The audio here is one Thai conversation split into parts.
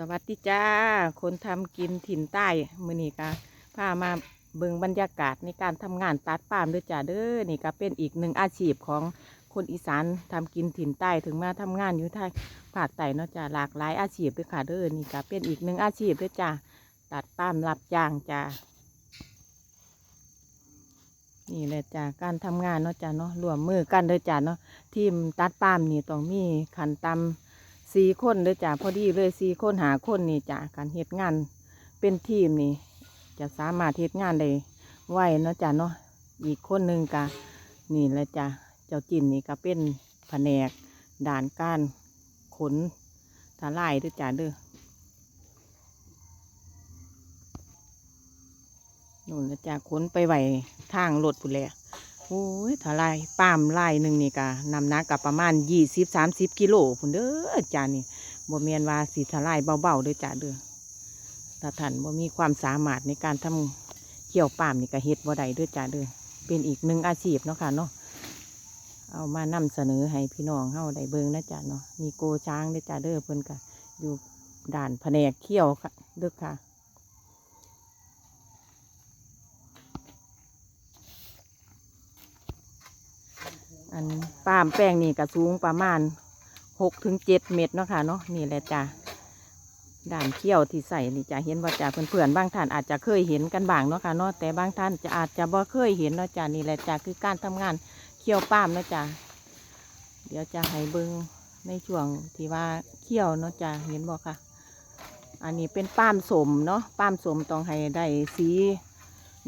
สวัสดีจ้า คนทำกินถิ่นใต้มือนี้กะพามาเบิ่งบรรยากาศในการทำงานตัดปามด้วยจ้าเด้อนี่ก็เป็นอีกหนึ่งอาชีพของคนอีสานทำกินถิ่นใต้ถึงมาทำงานอยู่ทางภาคใต้เนาะจ้าหลากหลายอาชีพด้วยค่ะเด้อนี่ก็เป็นอีกหนึ่งอาชีพด้วยจ้าตัดปาล์มรับจ้างจ้านี่แหละจ้าการทำงานเนาะจ้าเนาะรวมมือกันเด้อจ้าเนาะทีมตัดปามนี่ต้องมีขันตำ สี่คนเด้อจ้ะพอดีเลยสี่คนหาคนนี่จ้ะการเฮ็ดงานเป็นทีมนี่ จะสามารถเฮ็ดงานได้ไหวเนาะจ้ะเนาะอีกคนหนึ่งกะนี่แหละจ้ะเจ้าจินนี่ก็เป็นแผนกด่านก้ารขนทลายด้อจ้ะเด้อนู่นนะจ้ะขนไปไหวทางรถผู้นแหละ โอ้ยถลายปามลายหนึ่งนี่กะนำหนักกับประมาณยี่สิบสามสิบกิโลพุ่นเด้อจ้านี่บ่เมียนว่าสีทลายเบาๆเด้อจ้าเด้อถ้าท่านบ่มีความสามารถในการทำเกี่ยวปามนี่ก็เฮ็ดบ่ได้เด้อจ้าเด้อเป็นอีกหนึ่งอาชีพเนาะค่ะเนาะเอามานำเสนอให้พี่น้องเฮาได้เบิ่งนะจ้าเนาะมีโกช้างเด้อจ้าเด้อเพิ่นก็อยู่ด่านแผนกเขี้ยวค่ะเด้อค่ะ อันปามแป้งนี่ก็สูงประมาณหกถึงเจ็ดเมตรเนาะค่ะเนาะนี่แหละจ้ะด่านเขี้ยวที่ใส่นี่จะเห็นว่าจ้ะเพื่อนๆบางท่านอาจจะเคยเห็นกันบ้างเนาะค่ะเนาะแต่บางท่านจะอาจจะบ่เคยเห็นเนาะจ้ะนี่แหละจ้ะคือการทำงานเขี้ยวป้ามเนาะจ้ะเดี๋ยวจะให้เบิ้งในช่วงที่ว่าเขี้ยวเนาะจ้ะเห็นบ่ค่ะ อันนี้เป็นป้ามสมเนาะป้ามสมต้องให้ได้สี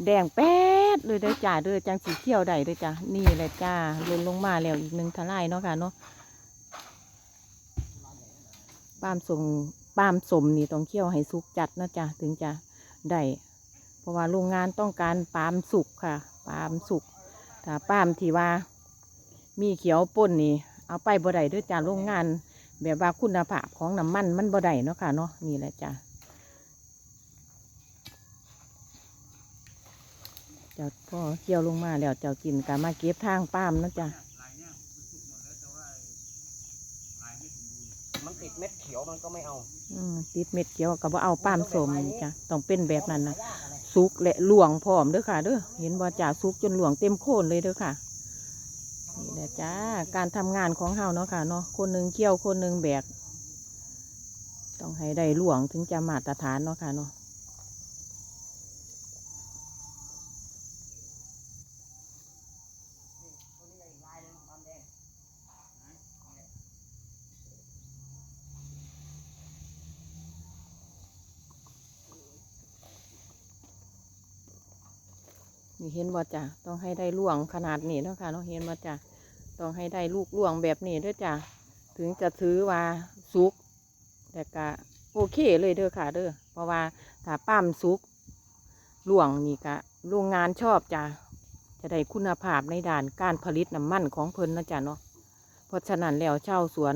แดงแป๊ ดเลยเด้อจ้าเด้อจังสีเขียวได้เด้อจ้านี่แหละจ้าลนลงมาแล้วอีกหนึ่งทลายเนาะค่ะเนาะปามสมปามสมนี่ต้องเคี่ยวให้สุกจัดนะจ้าถึงจะได้เพราะว่าโรงงานต้องการปามสุกค่ะ ปามสุกถ้าปามที่ว่า มีเขียวป่นนี่ เอาไปบ่ได้เด้อจ้าโรงงาน แบบว่าคุณภาพของน้ำมันมันบ่ได้เนาะค่ะเนาะนี่แหละจ้า จ้าพ่อเกี่ยวลงมาแล้วเจ้ากินกามาเก็บทางป้ามนะจ๊ะมันติดเม็ดเขียวมันก็ไม่เอาอืมติดเม็ดเขียวก็บ่เอาป้ามสมนี่จ้ะต้องเป็นแบบนั้นนะสุกและหลวงพร้อมเด้อค่ะเด้อเห็นบ่จ่าสุกจนหลวงเต็มโคนเลยเด้อค่ะนี่แหละจ้าการทำงานของเฮาเนาะค่ะเนาะคนหนึ่งเกี่ยวคนหนึ่งแบกต้องให้ได้หลวงถึงจะมาตรฐานเนาะค่ะเนาะ นี่เห็นบ่จ้ะต้องให้ได้ล่วงขนาดนี้เนาะค่ะเนาะเห็นบ่จ้ะต้องให้ได้ลูกล่วงแบบนี้ด้วยจ้ะถึงจะถือว่าสุกแต่ก็โอเคเลยเด้อค่ะเด้อเพราะว่าถ้าปั้มสุกล่วงนี่ก็โรงงานชอบจ้ะจะได้คุณภาพในด้านการผลิตน้ำมันของเพิ่นนะจ้ะเนาะเพราะฉะนั้นแล้วเช่าสวน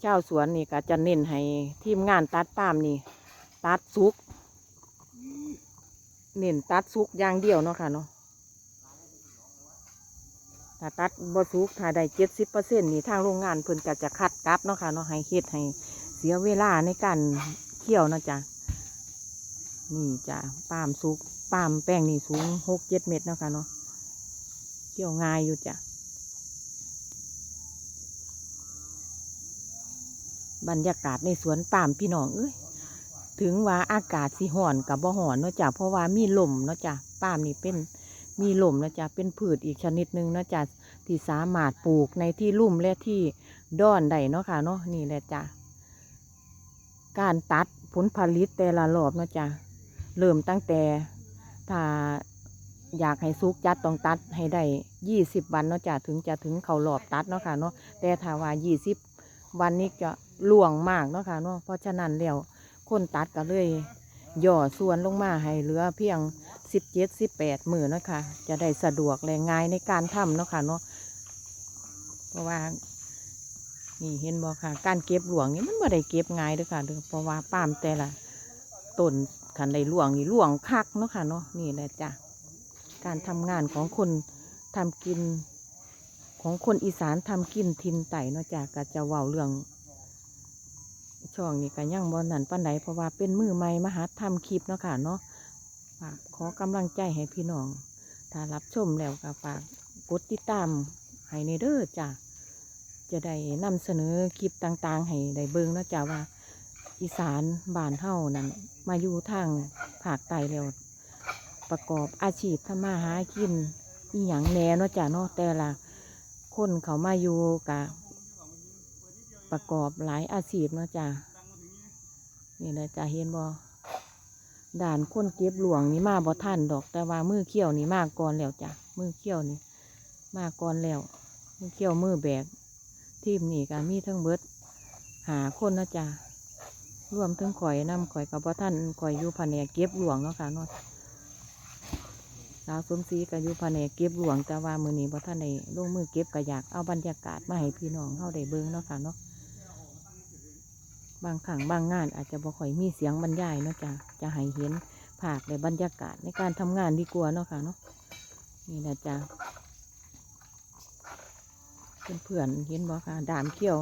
เช่าสวนนี่ก็จะเน้นให้ทีมงานตัดป้ามนี่ ตัดสุก เน้นตัดสุกอย่างเดียวเนาะค่ะเนาะถ้าตัดบ่สุกถ้าได้เจ็ดสิบเปอร์เซ็นต์นี่ทางโรงงานเพิ่นก็จะคัดกลับเนาะค่ะเนาะให้เฮ็ดให้เสียเวลาในการเคี่ยวเนาะจ้ะนี่จ้ะปามสุกปามแป้งนี่สูงหกเจ็ดเมตรเนาะค่ะเนาะเคี่ยวง่ายอยู่จ้ะบรรยากาศในสวนปามพี่น้องเอ้ย ถึงว่าอากาศสิห่อนกับบ่ห่อนเนาะจ้ะเพราะว่ามีลมเนาะจ้ะป้ามนี่เป็นมีลมเนาะจ้ะเป็นพืชอีกชนิดหนึ่งเนาะจ้ะที่สามารถปลูกในที่ลุ่มและที่ดอนได้เนาะค่ะเนาะนี่แหละจ้ะการตัดผลผลิตแต่ละรอบเนาะจ้ะเริ่มตั้งแต่ถ้าอยากให้สุกจัดต้องตัดให้ได้ยี่สิบวันเนาะจ้ะถึงจะถึงเขารอบตัดเนาะค่ะเนาะแต่ถ้าว่ายี่สิบวันนี้จะล่วงมากเนาะค่ะเนาะเพราะฉะนั้นแล้ว คนตัดก็เลยย่อส่วนลงมาให้เหลือเพียงสิบเจ็ดสิบแปดมือนะคะจะได้สะดวกและง่ายในการทำเนาะค่ะเนาะเพราะว่านี่เห็นบ่ค่ะ การเก็บหลวงนี่มันไม่ได้เก็บง่ายเด้วยค่ะเพราะว่าปามแต่ละต้นขันได้หลวงนี่หลวงคักเนาะค่ะเนาะนี่แหละจ้ะการทำงานของคนทำกิน ของคนอีสานทำกินทินไต่เนาะจ้ะก็จะเว้าเรื่อง ช่องนี้ก็ยังบอนั่นปันใดเพราะว่าเป็นมือใหม่มาหัดทำคลิปเนาะค่ะเนาะฝากขอกำลังใจให้พี่น้อง ถ้ารับชมแล้วก็ฝากกดติดตามให้ในเด้อจ้ะจะได้นำเสนอคลิปต่างๆ ให้ได้เบิ่งเนาะจ้ะว่า อีสานบ้านเฮานั้นมาอยู่ทางภาคใต้แล้วประกอบอาชีพทำมาหากินอีหยังแหน่เนาะจ้ะเนาะแต่ละคนเขามาอยู่กะ ประกอบหลายอาชีพเนาะจ้ะนี่เลยจ้ะเห็นบ่ด่านคนเก็บหลวงนี่มาบ่ทันดอก แต่ว่ามือเขี้ยวนี่มาก่อนแล้วจ้ะมือเขี้ยวนี่มาก่อนแล้วมือเขี้ยวมือแบกทีมนี่ก็มีทั้งเบิดหาคนนะจ้ะรวมถึงข่อยนำข่อยกับบ่ทันข่อยอยู่แผนกเก็บหลวงเนาะค่ะเนาะสาวสมศรีก็อยู่แผนกเก็บหลวงแต่ว่ามือนี้บ่ท่านได้ลงมือเก็บก็อยากเอาบรรยากาศมาให้พี่น้องเฮาได้เบิ่งเนาะค่ะเนาะ บางครั้งบางงานอาจจะบ่ค่อยมีเสียงบรรยายเนาะจ้ะจะให้เห็นภาพและบรรยากาศในการทำงานดีกว่าเนาะค่ะเนาะนี่นะจ้ะเพื่อนๆเห็นบ่ค่ะดามเขี้ยว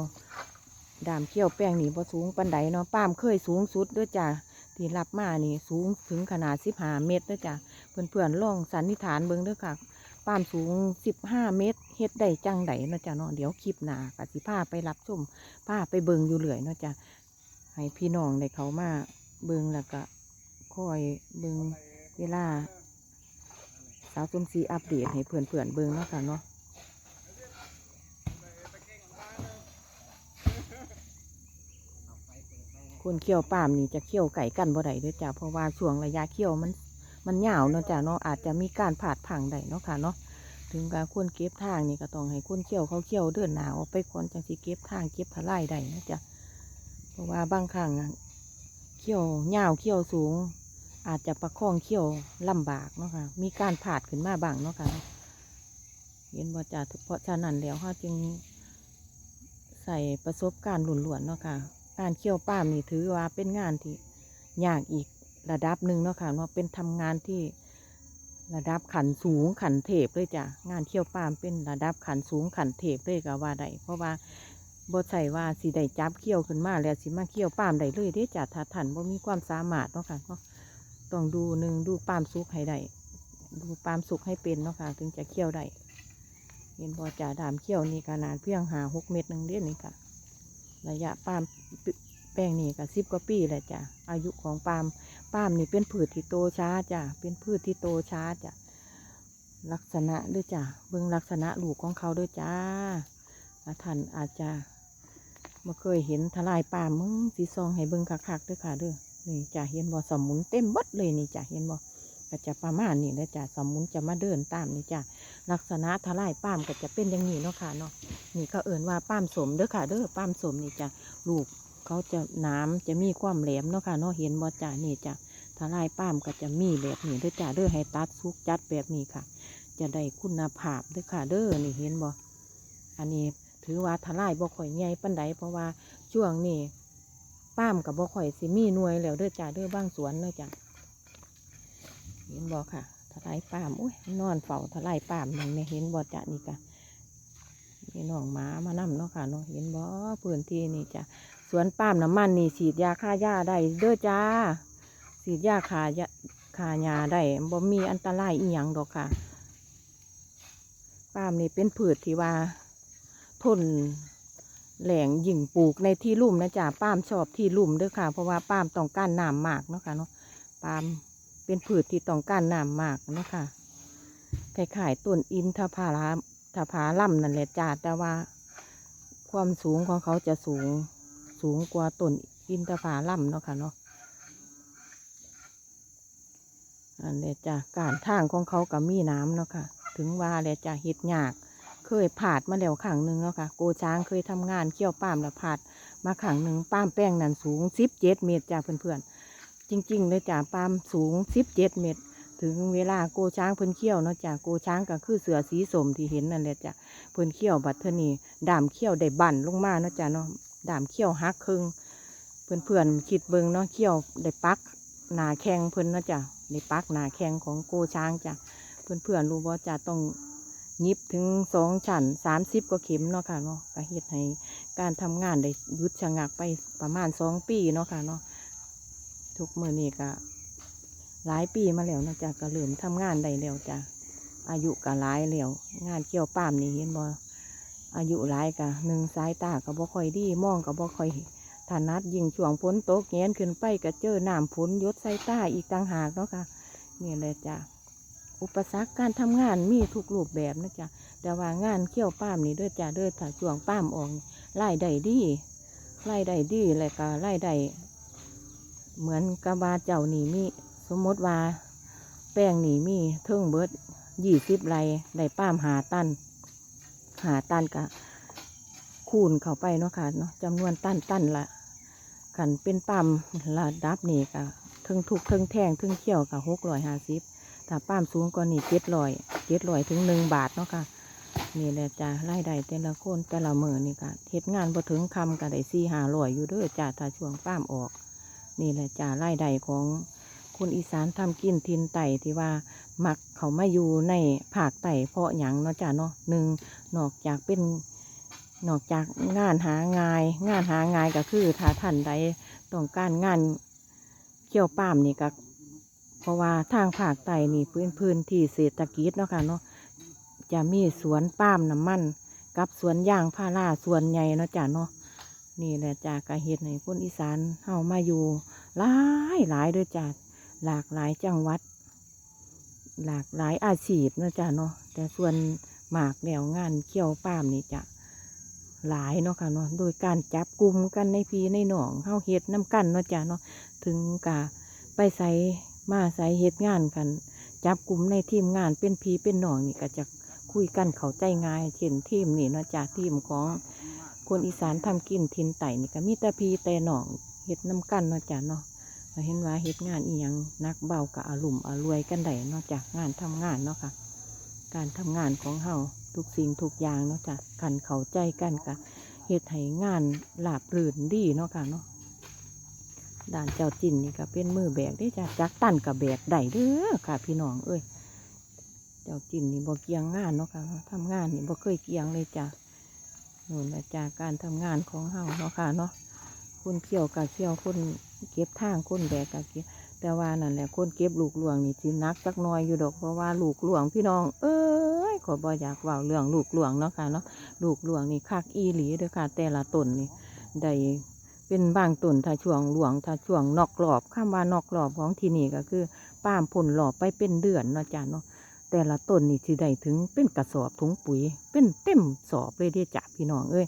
ดามเขี้ยวแป้งนี่บ่สูงปันใดเนาะป้ามเคยสูงสุดเด้วยจ้ะที่รับมานี่สูงถึงขนาด15เมตรเด้วยจ้ะเพื่อนเพื่อนๆลองสันนิษฐานเบิ่งเด้อค่ะป้ามสูงสิบห้าเมตรเฮ็ดได้จังไดเนาะจ้ะเนาะเดี๋ยวคลิปหน้ากสิพาไปรับชมพาไปเบิ่งอยู่เรื่อยเนาะจ้ะ ให้พี่น้องได้เขามาเบิงแล้วก็คอยเบิงเวลา สาวสมศรีอัปเดตให้เพื่อนเพื่อนๆเบิงเนาะค่ะเนาะคนเคี่ยวปามนี่จะเคี่ยวไก่กันบ่ได้ด้อจ้ะเพราะว่าช่วงระยะเคี่ยวมัน มันยาวเนาะจ้ะเนาะอาจจะมีการผาดผังได้เนาะค่ะเนาะถึงการควรเก็บทางนี่ก็ต้องให้คนเขี่ยวเขาเขี่ยวเดินหนาวไปก่อนจังสิเก็บทางเก็บทลายได้นะจ้ะ ราะว่าบางครั้งเขี่ยวยาเขี่ยวสูง อาจจะประคองเขี่ยวลำบากเนาะค่ะมีการผาดขึ้นมาบ้างเนาะค่ะเห็นว่าจะเพราะฉะนั้นแล้วเขาจึงใส่ประสบการณ์หลุนๆเนาะค่ะการเขี่ยวป้ามนี่ถือว่าเป็นงานที่ยากอีกระดับหนึ่งเนาะค่ะเนาะเป็นทำงานที่ระดับขันสูงขันเทพเลยจ้ะงานเที่ยวปามเป็นระดับขันสูงขันเทพเลยก็ว่าได้เพราะว่า บ่ใช่ว่าสิได้จับเขี้ยวขึ้นมาแล้วสิมาเขี้ยวปามได้เลยเด้จ้ะถ้าท่านบ่มีความสามารถเนาะค่ะเนาะต้องดูหนึ่งดูปามสุกให้ได้ดูปามสุกให้เป็นเนาะค่ะถึงจะเขี้ยวได้เห็นบ่จ่าดามเขี้ยวนี่ขนาดเพียงหาหกเมตรหนึ่งเด้นี่ค่ะระยะปามแป้งนี่ก็สิบกว่าปีแหละจ้ะอายุของปาล์มปามนี่เป็นพืชที่โตช้าจ้ะเป็นพืชที่โตช้าจ้ะลักษณะด้วยจ้ะเบิ่งลักษณะลูกของเขาด้วยจ้าท่านอาจจะ มาเคยเห็นทลายป่ามึงสีซองให้เบิ่งคักๆด้วยค่ะเด้อนี่จะเห็นบ่สมุนเต็มบดเลยนี่จะเห็นบ่ก็จะประมาณนี้แหละจ้ะสมุนจะมาเดินตามนี่จ้ะลักษณะทลายป้ามก็จะเป็นอย่างนี้เนาะค่ะเนาะนี่เขาเอิ่นว่าป้ามสมเด้อค่ะเด้อป้ามสมนี่จ้ะลูกเขาจะน้ำจะมีความแหลมเนาะค่ะเนาะเห็นบ่จ้านี่จ้ะถลายป้ามก็จะมีแบบนี้เด้อจ้าเด้อให้ตัดซุกจัดแบบนี้ค่ะ จะได้คุณภาพเด้อค่ะเด้อนี่เห็นบ่อันนี้ ถือว่าทลายบ่ค่อยใหญ่ปานใดเพราะว่าช่วงนี้ป้ามกับบ่ค่อยสิมีหน่วยแล้วเด้อจ้าเด้อบ้างสวนเด้อจ้าเห็นบ่ค่ะทลายป้ามอุ้ยนอนเฝ้าทลายป้ามหนึ่งเนี่ยเห็นบ่จ้านี่ค่ะนี่น้องหมามานํเนาะค่ะเนาะเห็นบ่พื้นที่นี่จ้ะสวนป้ามน้ำมันนี่ฉีดยาฆ่าหญ้าได้เด้อจ้าฉีดยาฆ่ายาฆ่าหญ้าได้บ่มีอันตรายอีหยังดอกค่ะป้ามนี่เป็นพืชที่ว่า ทนแหล่งยิ่งปลูกในที่ลุ่มนะจ้าปามชอบที่ลุ่มด้อค่ะ เพราะว่าป้ามต้องการน้ำมากเนาะค่ะเนาะป้ามเป็นพืชที่ต้องการน้ำมากเนาะค่ะคล้ายๆต้นอินทผลามทผาล่ำนั่นแหละจ้าแต่ว่า ความสูงของเขาจะสูงสูงกว่าต้นอินทผาลัมเนาะค่ะเนาะอันเนี้จ้ะการทางของเขากับมีน้ำเนาะค่ะ ถึงว่าแหละจ้ะเห็ดยาก เคยผาดมาแล้วขังหนึ่งเนาะค่ะ โกช้างเคยทำงานเกี่ยวป้ามแล้วผาดมาขังหนึ่งป้ามแป้งนั่นสูงสิบเจ็ดเมตรจ้ะเพื่อนๆ จริงๆเลยจ้ะป้ามสูงสิบเจ็ดเมตร ถึงเวลาโกช้างเพิ่นเขี้ยวเนาะจ้ะโกช้างก็คือเสือสีสมที่เห็นนั่นแหละจ้ะเพิ่นเขี้ยวบัดเทนีดามเขี้ยวได้บั่นลงมาเนาะจ้ะเนาะดามเขี้ยวหักครึ่งเพื่อนเพื่อนๆคิดเบิงเนาะเขี้ยวได้ปักหนาแข้งเพิ่นเนาะจ้ะได้ปักหนาแข้งของโกช้างจ้ะเพื่อนเพื่อนๆรู้ว่าจะต้อง ยิบถึงสองชั้นสามสิบกว่าเข็มเนาะค่ะเนาะก็เฮ็ดให้การทำงานได้หยุดชะงักไปประมาณสองปีเนาะค่ะเนาะทุกมื้อนี้ก็หลายปีมาแล้วเนาะจ้ะก็เริ่มทำงานได้แล้วจ้ะอายุก็หลายแล้วงานเกี่ยวป้ามนี่เห็นบ่อายุหลายก็หนึ่งสายตาก็บ่ค่อยดีมองก็บ่ค่อยถนัดยิ่งช่วงฝนตกแงนขึ้นไปก็เจอน้ำฝนยดใส่ตาอีกต่างหากเนาะค่ะนี่แหละจ้ะ อุปสรรคการทำงานมีทุกรูปแบบนะจ๊ะแต่ว่างานเขี่ยวป้ามนี่เด้อจ้ะเด้อถ้าช่วงป้ามออกไล่ได้ดีไล่ได้ดีแล้วก็ไล่ได้เหมือนกระบาเจ้านี่มี สมมติว่า แป้งนี่มีเทิงเบิดยี่สิบไรได้ป้ามหาตันหาตันกะคูณเข้าไปเนาะค่ะเนาะจำนวนตันตันละขันเป็นปั๊มระดับนี่กะเทิงถูกเทิงแท่งเทิงเขี่ยวกะหกร้อยห้าสิบ ถ้าป้ามสูงกว่านี่เจ็ดร้อยเจ็ดร้อยถึงหนึ่งบาทเนาะค่ะนี่แหละจ้ะรายได้แต่ละคนแต่ละมือนี่ค่ะเฮ็ดงานบ่ถึงคำก็ได้สี่หาร้อยอยู่เด้อจ้ะถ้าช่วงป้ามออก นี่แหละจ้ะรายได้ของคนอีสานทำกินทินไต่ที่ว่ามักเขามาอยู่ในภาคไต่เพราะหยังเนาะจ้ะเนาะหนึ่งนอกจากเป็นนอกจากงานหางาย งานหางายก็คือถ้าท่านใดต้องการงานเกี่ยวป้ามนี่ก็ เพราะว่าทางภาคใต้นี่พื้นพื้นที่เศรษฐกิจเนาะค่ะเนาะจะมีสวนปาล์มน้ำมัน กับสวนยางพาราสวนใหญ่เนาะจ้ะเนาะนี่แหละจ้ะกระเฮ็ดให้คนอีสานเฮามาอยู่หลายหลายเด้วยจ้ะหลากหลายจังหวัด หลากหลายอาชีพเนาะจ้ะเนาะแต่ส่วนหมากแล้วงานเกี่ยวปาล์มนี่จะหลายเนาะค่ะเนาะโดยการจับกลุ่มกันในพีในหนองเฮาเฮ็ดน้กันเนาะจ้ะเนาะถึงกะไปใส่ มาใส่เฮ็ดงานกัน จับกลุ่มในทีมงานเป็นพีเป็นหนองนี่ก็จะคุยกันเข้าใจง่ายเช่นทีมนี่เนาะจากทีมของคนอีสานทำกินทินไต่นี่ก็มีแต่พีแต่หนองเฮ็ดน้กันเนาะจ้ะเนาะเห็นว่าเฮ็ดงานอีหยังนักเบากับอารมณ์อรวยกันได้เนาะจากงานทำงานเนาะค่ะ การทำงานของเฮาทุกสิ่งทุกอย่างเนาะจ้ะกันเข้าใจกันกะเฮ็ดให้งานหลาบรื่นดีเนาะค่ะเนาะ ด่านเจ้าจินนี่ก็เป็นมือแบกได้จ้ะจักตันกับแบกได้เด้อค่ะ พี่น้องเอ้ยเจ้าจินนี่บ่เกียงงานเนาะค่ะทำงานนี่บ่เคยเกียงเลยจ้ะนู่นนะจ้ะการทำงานของเฮาเนาะค่ะเนาะคนเขี่ยวกับเขี่ยวคนเก็บทางคนแบกกับเก็บแต่ว่านั่นแหละคนเก็บลูกหลวงนี่สินักจักน้อยอยู่ดอกเพราะว่าลูกหลวงพี่น้อง เอ้ยขอบ่อยากว่าเรื่องลูกหลวงเนาะค่ะเนาะลูกหลวงนี่คักอีหลีเด้อค่ะ แต่ละตนนี่ได้ เป็นบางต้นถ้าช่วงหลวงถ้าช่วงนอกกรอบคำว่านอกกรอบของที่นี่ก็คือป้ามผลหลอบไปเป็นเดือนเนาะจ้ะเนาะแต่ละต้นนี่สิได้ถึงเป็นกระสอบถุงปุ๋ย เป็นเต็มสอบเลยเด้จ้ะพี่น้องเอ้ย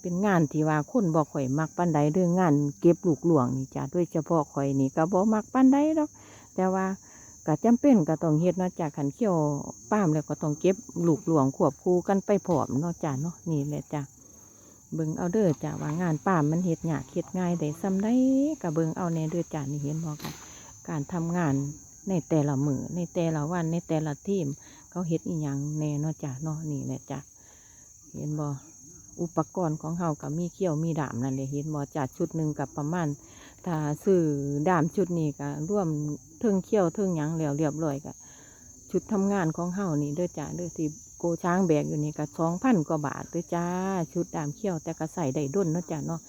เป็นงานที่ว่าคนบ่ข่อยมักปันใดเรื่องงานเก็บลูกหลวงนี่จ้ะโดยเฉพาะข่อยนี่ก็บ่มักปันใดหรอกแต่ว่าก็จำเป็นก็ต้องเฮ็ดเนาะจ้ะขันเขี้ยวป้ามแล้วก็ต้องเก็บลูกหลวงควบคู่กันไปพร้อมเนาะจ้ะเนาะนี่แหละจ้ะ เบิ่งเอาเด้อจ้ะว่างานป่ามันเฮ็ดยากเฮ็ดง่ายได้ซ้ำได้ก็เบิ่งเอาแน่เด้อจ้ะนี่เห็นบ่ค่ะการทำงานในแต่ละมือในแต่ละวันในแต่ละทีม เขาเฮ็ดอีหยังแน่เนาะจ้ะเนาะนี่แหละจ้ะเห็นบ่อุปกรณ์ของเฮาก็มีเขี้ยวมีดามนั่นแหละเห็นบ่จ้ะชุดหนึ่งกับประมาณถ้าซื้อดามชุดนี้ก็ร่วมเทิงเขี้ยวเทิงหยังแล้วเรียบร้อยก็ชุดทำงานของเฮานี่เด้อจ้ะเด้อที่ กช้างแบกอยู่นี่ก็สองพันกว่าบาทด้วยจ้า ชุดดามเขี้ยวแต่ก็ใส่ได้ดุนเนาะจ้าเนาะ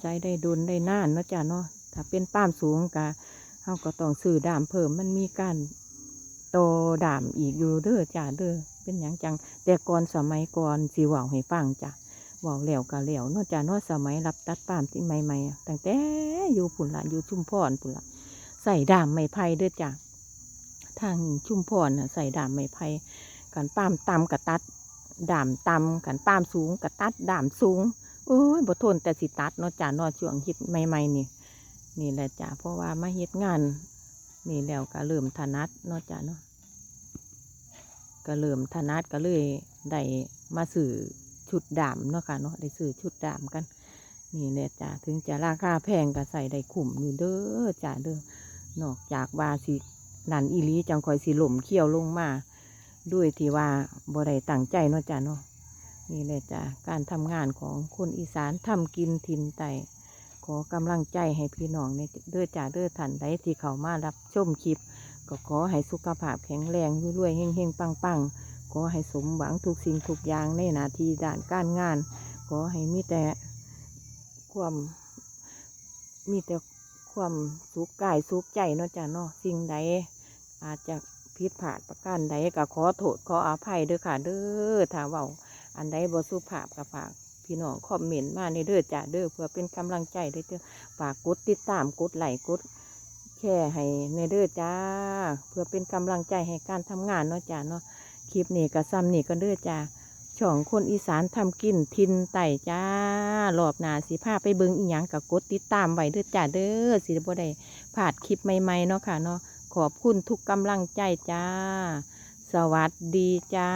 ใช้ได้ดุนได้น่านเนาะจ้าเนาะถ้าเป็นป้ามสูงก็เขาก็ต้องซื้อดามเพิ่มมันมีการโตดามอีกอยู่เด้อจ้าเด้อเป็นอย่างจัง แต่ก่อนสมัยก่อนสิเว่าให้ฟังจ้ะเว่าแล้วก็แล้วเนาะจ้าเนาะสมัยรับตัดป้ามที่ใหม่ๆตั้งแต่อยู่ปุ่นละอยู่ชุมพรปุ่นละใส่ดามไม้ไผ่เด้อจ้าทางชุมพรน่ะใส่ดามไม้ไผ่ กันป้ามต่ำกับตัดด่ามต่ำกันป้ามสูงกับตัดด่ามสูงโอ้ยบ่ทนแต่สิตัดเนาะจ้าเนาะช่วงฮิตใหม่ๆนี่ นี่แหละจ้าเพราะว่ามาเฮ็ดงาน นี่แล้วก็เริ่มถนัดเนาะจ้าเนาะก็เริ่มถนัดก็เลยได้มาสื่อชุดด่ามเนาะค่ะเนาะได้สื่อชุดด่ามกัน นี่แหละจ้าถึงจะราคาแพงก็ใส่ได้คุ้มอยู่เด้อจ้าเด้อนอกจากว่าสินันอีลีจังคอยสิหล่มเขี้ยวลงมา ด้วยที่ว่าบ่ได้ตั้งใจเนาะจ้ะเนาะนี่แหละจ้ะการทำงานของคนอีสานทำกินทินไตขอกำลังใจให้พี่น้องในเด้อจ่าเด้อทันใดที่เขามารับชมคลิป ก็ขอให้สุขภาพแข็งแรงรวยๆเฮงๆปังๆขอให้สมหวังทุกสิ่งทุกอย่างในหน้าที่ด้านการงาน ขอให้มีแต่ความมีแต่ความสุขกายสุขใจเนาะจ้ะเนาะสิ่งใดอาจจะ ผิดพลาดประการใดก็ขอโทษขออภัยเด้อค่ะ เด้อถ้าเว่าอันใดบ่สุภาพก็ฝากพี่น้องคอมเมนต์มาในเด้อจ้ะเด้อเพื่อเป็นกำลังใจเด้อเด้อฝากกดติดตามกดไลค์กดแชร์ให้ในเด้อจ้า เพื่อเป็นกำลังใจให้การทำงานเนาะจ้ะเนาะคลิปนี้ก็ซ้ำนี่ก็เด้อจ้าช่องคนอีสานทำกินทินไต่จ้ารอบหนาสิพาไปเบิงอีหยังกับกดติดตามไว้เด้อจ้าเด้อสิบ่ได้พลาดคลิปใหม่ๆเนาะค่ะเนาะ ขอบคุณทุกกำลังใจจ้า สวัสดีจ้า